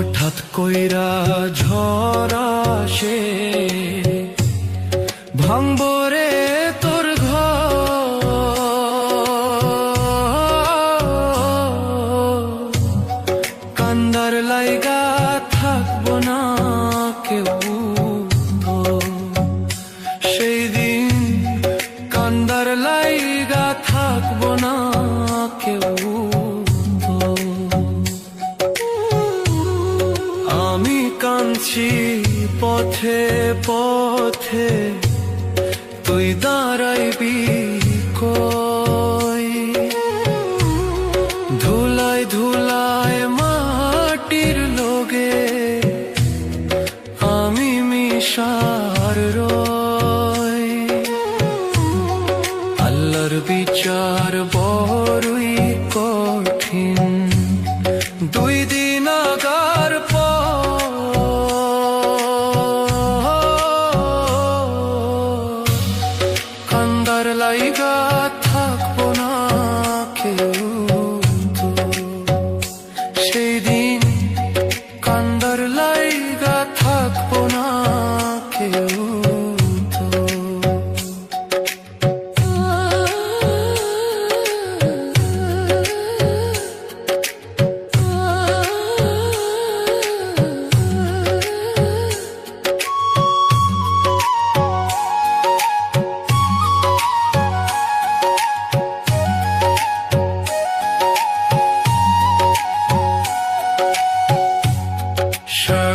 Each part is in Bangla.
হঠাৎ কইরা ঝড় আসে ভাঙবরে তোর ঘর কান্দার লাইগা থাকব না কেউ। সেই দিন কান্দার লাইগা থাকব না কেউ কাঁদছি পথে পথে। তুই দাঁড়াইবি কই? ধুলায় ধুলায় মাটির লোগে আমি মিশার রই আল্লাহর বিচার বড়ই কঠিন। দুই দিন আগার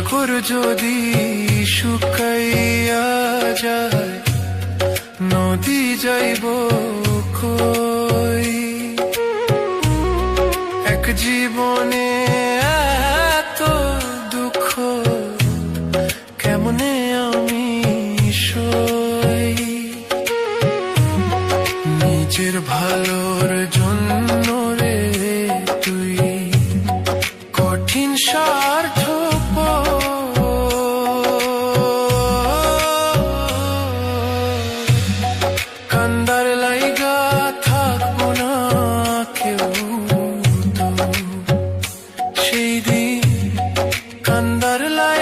সাগর যদি শুকাইয়া যায়, নদী যাইব কই? এক জীবনে এত দুঃখ, কেমনে আমি সই? নিজের ভালোর জন্য রে তুই কঠিন সব கந்தருளை